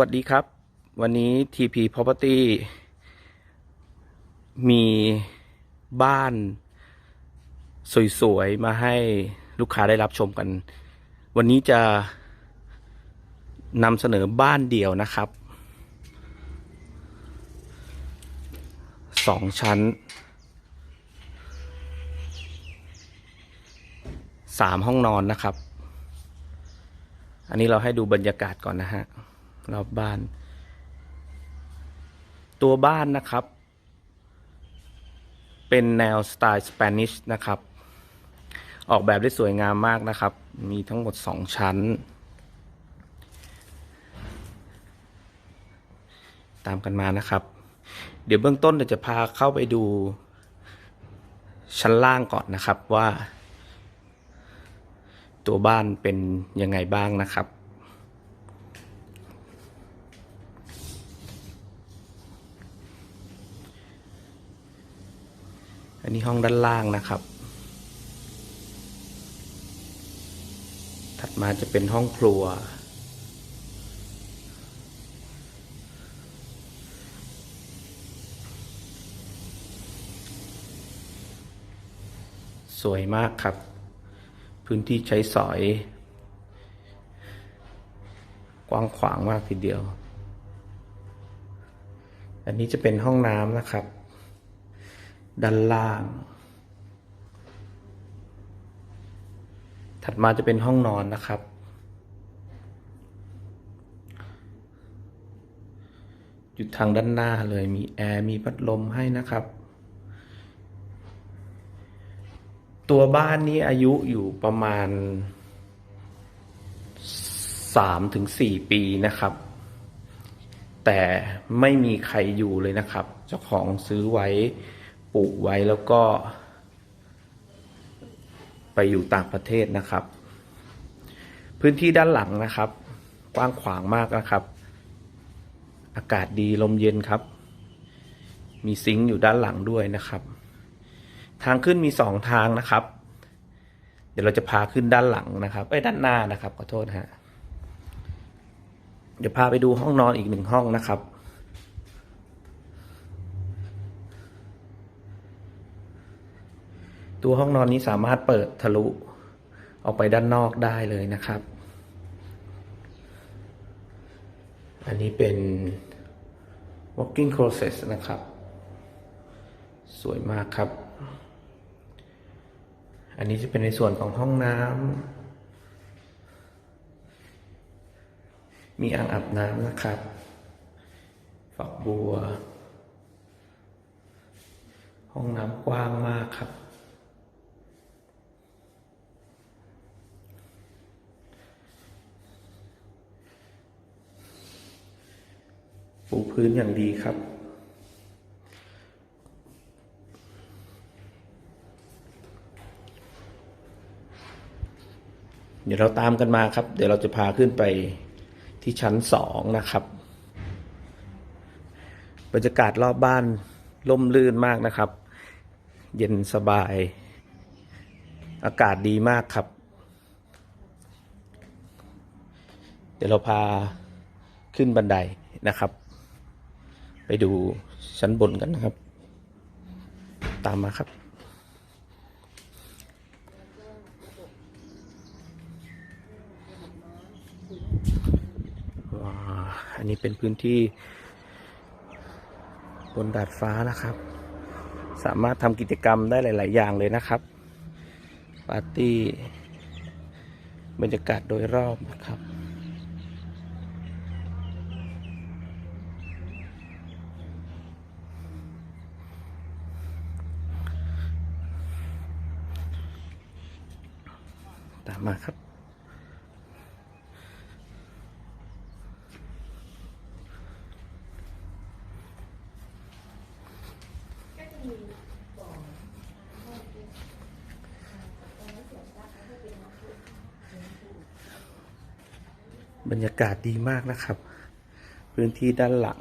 วัสดีครับ วันนี้ TP Property มีบ้านสวย ๆ มาให้ลูกค้าได้รับชมกัน วันนี้จะนำเสนอบ้านเดี่ยวนะครับสองชั้นสามห้องนอนนะครับ อันนี้เราให้ดูบรรยากาศก่อนนะฮะ รอบบ้าน ตัวบ้านนะครับ เป็นแนวสไตล์สเปนิชนะครับ ออกแบบได้สวยงามมากนะครับ มีทั้งหมดสองชั้น ตามกันมานะครับ เดี๋ยวเบื้องต้นเดี๋ยวจะพาเข้าไปดู ชั้นล่างก่อนนะครับว่า ตัวบ้านเป็นยังไงบ้างนะครับ อันนี้ห้องด้านล่างนะครับ ถัดมาจะเป็นห้องครัว สวยมากครับ พื้นที่ใช้สอย กว้างขวางมากทีเดียว อันนี้จะเป็นห้องน้ำนะครับ ด้านล่าง ถัดมาจะเป็นห้องนอนนะครับ อยู่ทางด้านหน้าเลยมีแอร์มีพัดลมให้นะครับ ตัวบ้านนี้อายุอยู่ประมาณสามถึงสี่ปีนะครับ แต่ไม่มีใครอยู่เลยนะครับ เจ้าของซื้อไว้ ปลูกไว้แล้วก็ ไปอยู่ต่างประเทศนะครับ พื้นที่ด้านหลังนะครับ กว้างขวางมากนะครับ อากาศดีลมเย็นครับ มีซิงค์อยู่ด้านหลังด้วยนะครับ ทางขึ้นมีสองทางนะครับ เดี๋ยวเราจะพาขึ้นด้านหลังนะครับไอ้ด้านหน้านะครับขอโทษฮะเดี๋ยวพาไปดูห้องนอนอีกหนึ่งห้องนะครับ ตัวห้องนอนนี้สามารถเปิดทะลุออกไปด้านนอกได้เลยนะครับ อันนี้เป็น walking closet นะครับ สวยมากครับ อันนี้จะเป็นในส่วนของห้องน้ำ มีอ่างอาบน้ำนะครับ ฝักบัว ห้องน้ำกว้างมากครับ ปูพื้นอย่างดีครับ เดี๋ยวเราตามกันมาครับ เดี๋ยวเราจะพาขึ้นไปที่ชั้นสองนะครับ บรรยากาศรอบบ้านล่มลื่นมากนะครับ เย็นสบาย อากาศดีมากครับ เดี๋ยวเราพาขึ้นบันไดนะครับ ดูชั้นบนกันนะครับ ตามมาครับว้าอันนี้เป็นพื้นที่บนดาดฟ้านะครับ สามารถทำกิจกรรมได้หลาย ๆ อย่างเลยนะครับ ปาร์ตี้บรรยากาศโดยรอบนะครับ ตามมาครับ บรรยากาศดีมากนะครับ พื้นที่ด้านหลัง